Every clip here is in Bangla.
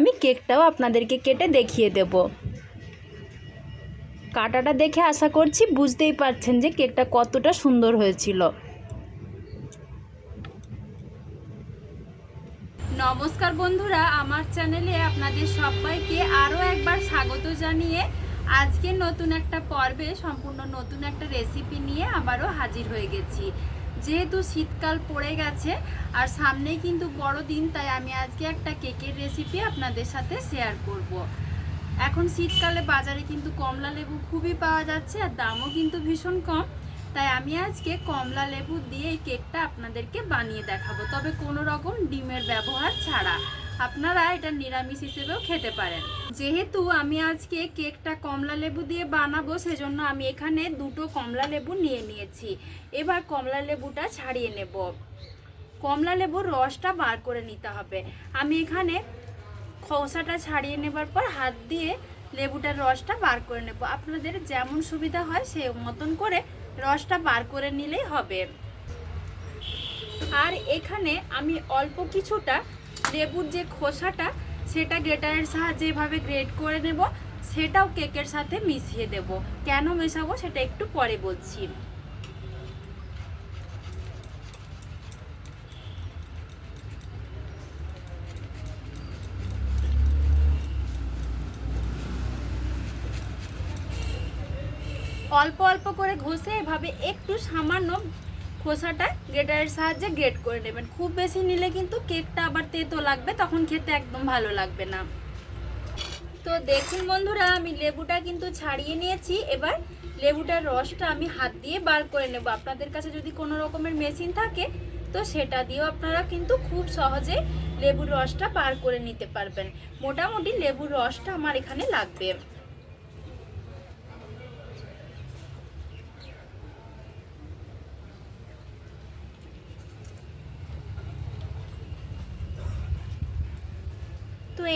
আমি কেকটাও আপনাদেরকে কেটে দেখিয়ে দেব। কাটাটা দেখে আশা করছি বুঝতেই পারছেন যে কেকটা কতটা সুন্দর হয়েছিল। নমস্কার বন্ধুরা, আমার চ্যানেলে আপনাদের সবাইকে আরও একবার স্বাগত জানিয়ে আজকে নতুন একটা পর্বে, সম্পূর্ণ নতুন একটা রেসিপি নিয়ে আবারও হাজির হয়ে গেছি। যেহেতু শীতকাল পড়ে গেছে, আর সামনেই কিন্তু বড় দিন, তাই আমি আজকে একটা কেকের রেসিপি আপনাদের সাথে শেয়ার করব। এখন শীতকালে বাজারে কিন্তু কমলা লেবু খুবই পাওয়া যাচ্ছে, আর দামও কিন্তু ভীষণ কম। তাই আমি আজকে কমলা লেবু দিয়ে এই কেকটা আপনাদেরকে বানিয়ে দেখাবো। তবে কোনো রকম ডিমের ব্যবহার ছাড়া। আপনারা এটা নিরামিষ হিসেবেও খেতে পারেন। যেহেতু আমি আজকে কেকটা কমলা লেবু দিয়ে বানাবো, সেজন্য আমি এখানে দুটো কমলা লেবু নিয়ে নিয়েছি। এবার কমলা লেবুটা ছাড়িয়ে নেব। কমলা লেবুর রসটা বার করে নিতে হবে। আমি এখানে খোসাটা ছাড়িয়ে নেবার পর হাত দিয়ে লেবুটার রসটা বার করে নেব। আপনাদের যেমন সুবিধা হয় সে মতন করে রসটা বার করে নিলেই হবে। আর এখানে আমি অল্প কিছুটা লেবুর যে খোসাটা, সেটা গ্রেটারের সাহায্যে এভাবে গ্রেট করে নেব। সেটাও কেকের সাথে মিশিয়ে দেব। কেন মেশাবো সেটা একটু পরে বলছি। অল্প অল্প করে ঘষে এভাবে একটু সামান্য খোসাটা গ্রেটারের সাহায্যে গ্রেট করে নেবেন। খুব বেশি নিলে কিন্তু কেকটা আবার তেতো লাগবে, তখন খেতে একদম ভালো লাগবে না। তো দেখুন বন্ধুরা, আমি লেবুটা কিন্তু ছাড়িয়ে নিয়েছি। এবার লেবুটার রসটা আমি হাত দিয়ে বার করে নেব। আপনাদের কাছে যদি কোনো রকমের মেশিন থাকে, তো সেটা দিয়েও আপনারা কিন্তু খুব সহজে লেবুর রসটা বার করে নিতে পারবেন। মোটামুটি লেবুর রসটা আমার এখানে লাগবে।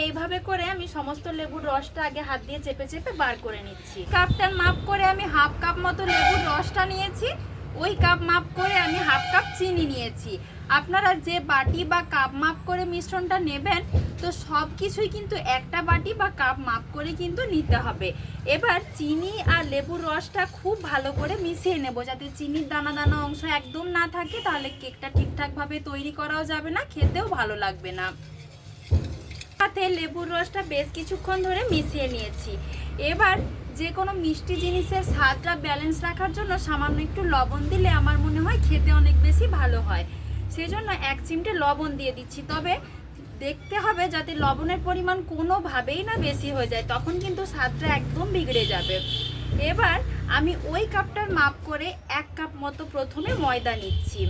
এইভাবে করে আমি সমস্ত লেবুর রসটা আগে হাত দিয়ে চেপে চেপে বার করে নিচ্ছি। কাপটার মাপ করে আমি হাফ কাপ মতো লেবুর রসটা নিয়েছি, ওই কাপ মাপ করে আমি হাফ কাপ চিনি নিয়েছি। আপনারা যে বাটি বা কাপ মাপ করে মিশ্রণটা নেবেন, তো সব কিছুই কিন্তু একটা বাটি বা কাপ মাপ করে কিন্তু নিতে হবে। এবার চিনি আর লেবুর রসটা খুব ভালো করে মিশিয়ে নেব, যাতে চিনির দানা দানা অংশ একদম না থাকে, তাহলে কেকটা ঠিকঠাকভাবে তৈরি করাও যাবে না, খেতেও ভালো লাগবে না। সাথে লেবুর রসটা বেশ কিছুক্ষণ ধরে মিশিয়ে নিয়েছি। এবার যে কোনো মিষ্টি জিনিসের স্বাদটা ব্যালেন্স রাখার জন্য সামান্য একটু লবণ দিলে আমার মনে হয় খেতে অনেক বেশি ভালো হয়। সেই জন্য এক চিমটে লবণ দিয়ে দিচ্ছি। তবে দেখতে হবে যাতে লবণের পরিমাণ কোনোভাবেই না বেশি হয়ে যায়, তখন কিন্তু স্বাদটা একদম বিগড়ে যাবে। এবার আমি ওই কাপটার মাপ করে এক কাপ মতো প্রথমে ময়দা নিচ্ছি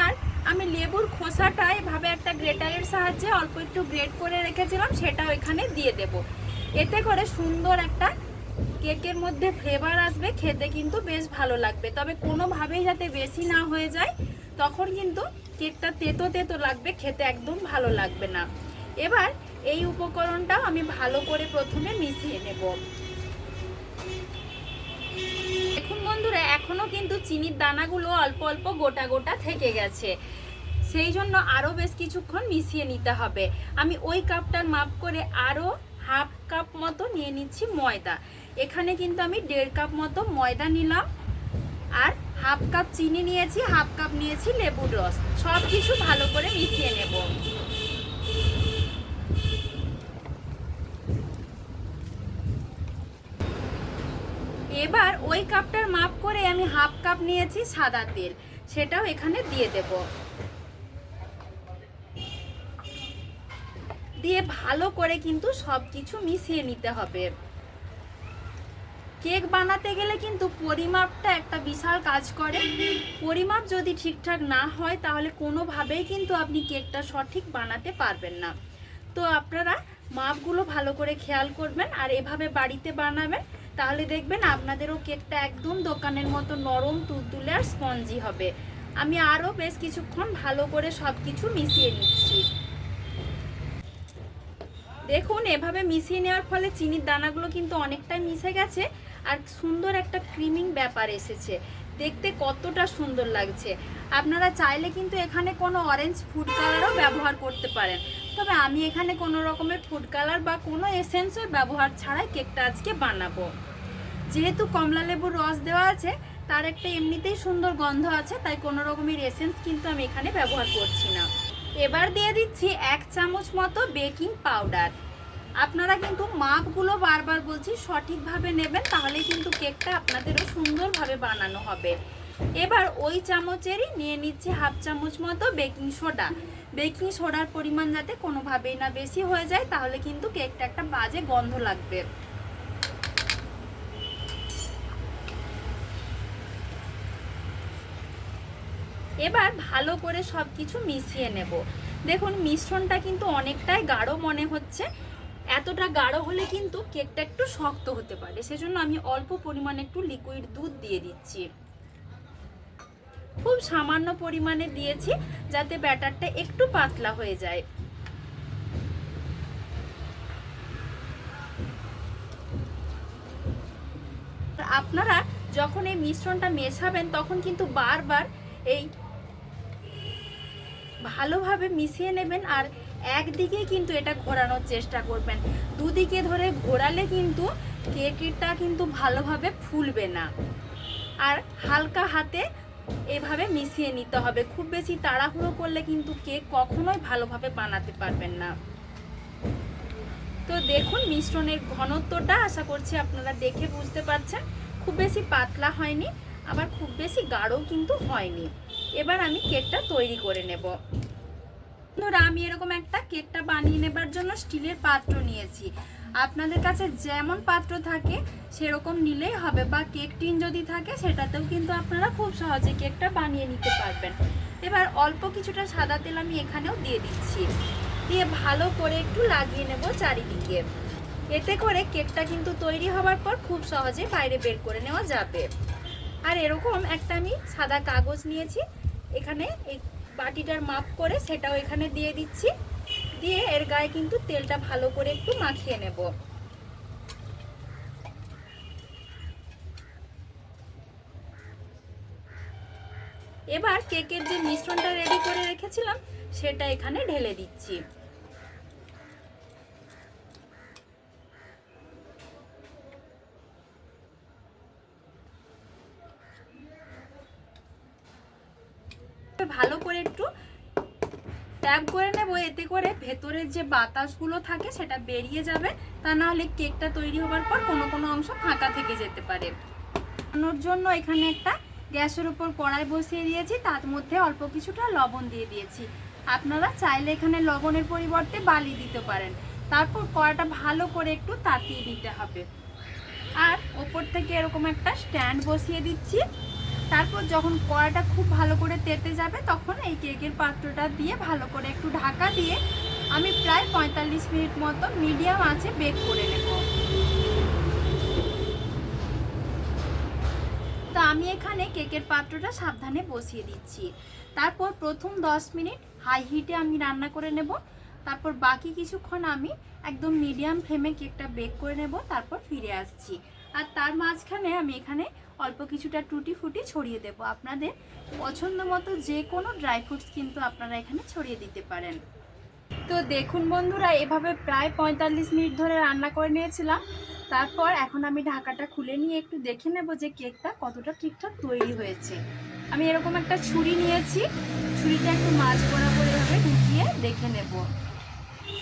আর আমি লেবুর খোসাটা এভাবে একটা গ্রেটারের সাহায্যে অল্প একটু গ্রেট করে রেখেছিলাম সেটা ওইখানে দিয়ে দেব। এতে করে সুন্দর একটা কেকের মধ্যে ফ্লেভার আসবে, খেতে কিন্তু বেশ ভালো লাগবে। তবে কোনোভাবেই যাতে বেশি না হয়ে যায়, তখন কিন্তু কেকটা তেতো তেতো লাগবে, খেতে একদম ভালো লাগবে না। এবার এই উপকরণটাও আমি ভালো করে প্রথমে মিশিয়ে নেব। দেখুন বন্ধুরা, এখনও কিন্তু চিনির দানাগুলো অল্প অল্প গোটা গোটা থেকে গেছে। সেই জন্য আরও বেশ কিছুক্ষণ মিশিয়ে নিতে হবে। আমি ওই কাপটার মাপ করে আরও হাফ কাপ মতো নিয়ে নিচ্ছি ময়দা। এখানে কিন্তু আমি দেড় কাপ মতো ময়দা নিলাম। আর হাফ কাপ চিনি নিয়েছি, হাফ কাপ নিয়েছি লেবুর রস। সব কিছু ভালো করে মিশিয়ে নেব। এবার ওই কাপটার মাপ করে আমি হাফ কাপ নিয়েছি সাদা তেল। সেটাও এখানে দিয়ে দেব। দিয়ে ভালো করে কিন্তু সব কিছু মিশিয়ে নিতে হবে। কেক বানাতে গেলে কিন্তু পরিমাপটা একটা বিশাল কাজ করে। পরিমাপ যদি ঠিকঠাক না হয়, তাহলে কোনোভাবেই কিন্তু আপনি কেকটা সঠিক বানাতে পারবেন না। তো আপনারা মাপগুলো ভালো করে খেয়াল করবেন আর এভাবে বাড়িতে বানাবেন, তাহলে দেখবেন আপনাদেরও কেকটা একদম দোকানের মতো নরম, তুলতুলে আর স্পঞ্জি হবে। আমি আরও বেশ কিছুক্ষণ ভালো করে সব কিছু মিশিয়ে নিচ্ছি। দেখুন, এভাবে মিশিয়ে নেওয়ার ফলে চিনির দানাগুলো কিন্তু অনেকটাই মিশে গেছে আর সুন্দর একটা ক্রিমিং ব্যাপার এসেছে। দেখতে কতটা সুন্দর লাগছে। আপনারা চাইলে কিন্তু এখানে কোনো অরেঞ্জ ফুড কালারও ব্যবহার করতে পারেন। তবে আমি এখানে কোনো রকমের ফুড কালার বা কোনো এসেন্সের ব্যবহার ছাড়াই কেকটা আজকে বানাবো। যেহেতু কমলা লেবুর রস দেওয়া আছে, তার একটা এমনিতেই সুন্দর গন্ধ আছে, তাই কোনো রকমের এসেন্স কিন্তু আমি এখানে ব্যবহার করছি না। এবার দিয়ে দিচ্ছি এক চামচ মতো বেকিং পাউডার। আপনারা কিন্তু মাপগুলো বারবার বলছি, সঠিকভাবে নেবেন তাহলে কিন্তু কেকটা আপনাদেরও সুন্দরভাবে বানানো হবে। এবার ওই চামচেরই নিয়ে নিচ্ছি হাফ চামচ মতো বেকিং সোডা। বেকিং সোডার পরিমাণ যাতে কোনোভাবেই না বেশি হয়ে যায়, তাহলে কিন্তু কেকটা একটা বাজে গন্ধ লাগবে। এবার ভালো করে সব কিছু মিশিয়ে নেব। দেখুন, মিশ্রণটা কিন্তু অনেকটাই গাঢ় মনে হচ্ছে। এতটা গাঢ় হলে কিন্তু কেকটা একটু শক্ত হতে পারে। সেজন্য আমি অল্প পরিমাণে একটু লিকুইড দুধ দিয়ে দিচ্ছি। খুব সামান্য পরিমাণে দিয়েছি যাতে ব্যাটারটা একটু পাতলা হয়ে যায়। আপনারা যখন এই মিশ্রণটা মেশাবেন, তখন কিন্তু বারবার এই ভালোভাবে মিশিয়ে নেবেন আর একদিকে কিন্তু এটা ঘোরানোর চেষ্টা করবেন। দুদিকে ধরে ঘোরালে কিন্তু কেকটা কিন্তু ভালোভাবে ফুলবে না। আর হালকা হাতে এভাবে মিশিয়ে নিতে হবে। খুব বেশি তাড়াহুড়ো করলে কিন্তু কেক কখনোই ভালোভাবে বানাতে পারবেন না। তো দেখুন মিশ্রণের ঘনত্বটা আশা করছি আপনারা দেখে বুঝতে পারছেন। খুব বেশি পাতলা হয়নি, আবার খুব বেশি গাঢ় কিন্তু হয়নি। এবার আমি কেকটা তৈরি করে নেব। বন্ধুরা, আমি এরকম একটা কেকটা বানিয়ে নেবার জন্য স্টিলের পাত্র নিয়েছি। আপনাদের কাছে যেমন পাত্র থাকে, সেরকম নিলেই হবে বা কেক টিন যদি থাকে, সেটাতেও কিন্তু আপনারা খুব সহজে কেকটা বানিয়ে নিতে পারবেন। এবার অল্প কিছুটা সাদা তেল আমি এখানেও দিয়ে দিচ্ছি। দিয়ে ভালো করে একটু লাগিয়ে নেব চারিদিকে। এতে করে কেকটা কিন্তু তৈরি হওয়ার পর খুব সহজে বাইরে বের করে নেওয়া যাবে। আর এরকম একটা আমি সাদা কাগজ নিয়েছি এখানে এই বাটিটার মাপ করে সেটাও এখানে দিয়ে দিচ্ছি। দিয়ে এর গায়ে কিন্তু তেলটা ভালো করে একটু মাখিয়ে নেব। এবার কেকের যে মিশ্রণটা রেডি করে রেখেছিলাম, সেটা এখানে ঢেলে দিচ্ছি। ভালো করে একটু ট্যাপ করে নেব। এতে করে ভেতরের যে বাতাসগুলো থাকে সেটা বেরিয়ে যাবে। তা না হলে কেকটা তৈরি হওয়ার পর কোনো কোনো অংশ ফাঁকা থেকে যেতে পারে। বানানোর জন্য এখানে একটা গ্যাসের উপর কড়াই বসিয়ে দিয়েছি। তার মধ্যে অল্প কিছুটা লবণ দিয়ে দিয়েছি। আপনারা চাইলে এখানে লবণের পরিবর্তে বালি দিতে পারেন। তারপর কড়াটা ভালো করে একটু তাতিয়ে দিতে হবে। আর ওপর থেকে এরকম একটা স্ট্যান্ড বসিয়ে দিচ্ছি। তারপর যখন কড়াটা খুব ভালো করে তেতে যাবে, তখন এই কেকের পাত্রটা দিয়ে ভালো করে একটু ঢাকা দিয়ে আমি প্রায় পঁয়তাল্লিশ মিনিট মতো মিডিয়াম আছে বেক করে নেব। তো আমি এখানে কেকের পাত্রটা সাবধানে বসিয়ে দিচ্ছি। তারপর প্রথম 10 মিনিট হাই হিটে আমি রান্না করে নেব। তারপর বাকি কিছুক্ষণ আমি একদম মিডিয়াম ফ্লেমে কেকটা বেক করে নেব, তারপর ফিরে আসছি। আর তার মাঝখানে আমি এখানে অল্প কিছুটা টুটি ফুটি ছড়িয়ে দেব। আপনাদের পছন্দ মতো যে কোনো ড্রাই ফ্রুটস কিন্তু আপনারা এখানে ছড়িয়ে দিতে পারেন। তো দেখুন বন্ধুরা, এভাবে প্রায় পঁয়তাল্লিশ মিনিট ধরে রান্না করে নিয়েছিলাম। তারপর এখন আমি ঢাকাটা খুলে নিয়ে একটু দেখে নেব যে কেকটা কতটা ঠিকঠাক তৈরি হয়েছে। আমি এরকম একটা ছুরি নিয়েছি। ছুরিটা একটু মাছ বরাবর এভাবে ঢুকিয়ে দেখে নেব।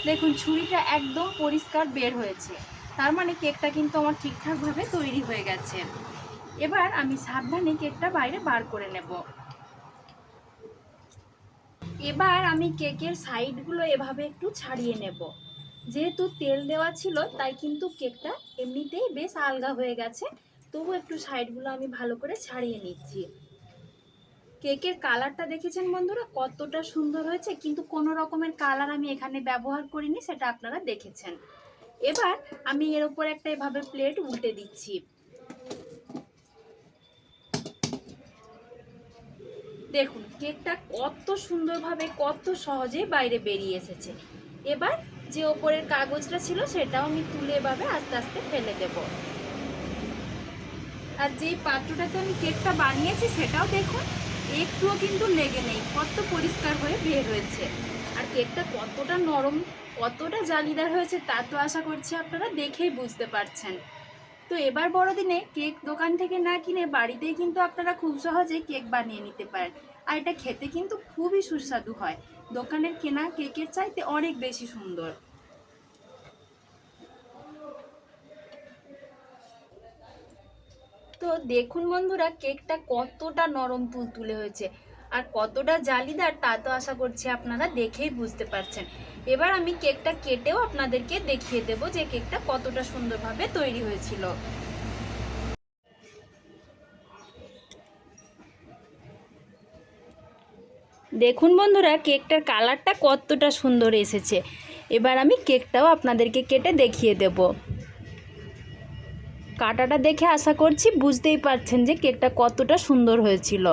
দেখুন, ছুরিটা একদম পরিষ্কার বের হয়েছে। তার মানে কেকটা কিন্তু আমার ঠিকঠাকভাবে তৈরি হয়ে গেছে। এবার আমি সাবধানে কেকটা বাইরে বার করে নেব। এবার আমি কেকের সাইডগুলো এভাবে একটু ছাড়িয়ে নেব। যেহেতু তেল দেওয়া ছিল, তাই কিন্তু কেকটা এমনিতেই বেশ আলগা হয়ে গেছে। তবু একটু সাইডগুলো আমি ভালো করে ছাড়িয়ে নিচ্ছি। কেকের কালারটা দেখেছেন বন্ধুরা? কতটা সুন্দর হয়েছে। কিন্তু কোনো রকমের কালার আমি এখানে ব্যবহার করিনি, সেটা আপনারা দেখেছেন। এবার আমি এর উপর একটা এভাবে প্লেট উল্টে দিচ্ছি। দেখুন কেকটা কত সুন্দরভাবে, কত সহজে বাইরে বেরিয়ে এসেছে। এবার যে ওপরের কাগজটা ছিল সেটাও আমি তুলে এভাবে আস্তে আস্তে ফেলে দেব। আর যেই পাত্রটাতে আমি কেকটা বানিয়েছি সেটাও দেখুন, একটুও কিন্তু লেগে নেই, কত পরিষ্কার হয়ে বের হয়েছে। কেকটা কতটা নরম, কতটা জালিদার হয়েছে তা তো আশা করছি আপনারা দেখেই বুঝতে পারছেন। তো এবার বড়দিনে কেক দোকান থেকে না কিনে বাড়িতেই কিন্তু আপনারা খুব সহজেই কেক বানিয়ে নিতে পারেন। আর এটা খেতে কিন্তু খুবই সুস্বাদু হয়। দোকানের কেনা কেকের চাইতে অনেক বেশি সুন্দর। তো দেখুন বন্ধুরা, কেকটা কতটা নরম তুলতুলে হয়েছে। আর কতটা জালিদার তা তো আশা করছি আপনারা দেখেই বুঝতে পারছেন। এবার আমি কেকটা কেটেও আপনাদেরকে দেখিয়ে দেব যে কেকটা কতটা সুন্দরভাবে তৈরি হয়েছিল। দেখুন বন্ধুরা, কেকটার কালারটা কতটা সুন্দর এসেছে। এবার আমি কেকটাও আপনাদেরকে কেটে দেখিয়ে দেব। কাটাটা দেখে আশা করছি বুঝতেই পারছেন যে কেকটা কতটা সুন্দর হয়েছিল।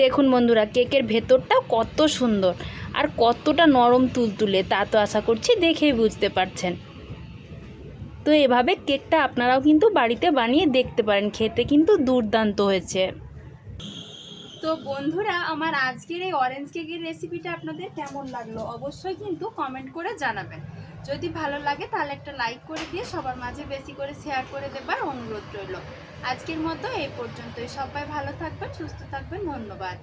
দেখুন বন্ধুরা, কেকের ভেতরটাও কত সুন্দর আর কতটা নরম তুলতুলে, তা তো আশা করছি দেখেই বুঝতে পারছেন। তো এভাবে কেকটা আপনারাও কিন্তু বাড়িতে বানিয়ে দেখতে পারেন, খেতে কিন্তু দুর্দান্ত হয়েছে। তো বন্ধুরা, আমার আজকের এই অরেঞ্জ কেকের রেসিপিটা আপনাদের কেমন লাগল অবশ্যই কিন্তু কমেন্ট করে জানাবেন। যদি ভালো লাগে তাহলে একটা লাইক করে দিয়ে সবার মাঝে বেশি করে শেয়ার করে দেবার অনুরোধ রইল। আজকের মতো এই পর্যন্তই। সবাই ভালো থাকবেন, সুস্থ থাকবেন। ধন্যবাদ।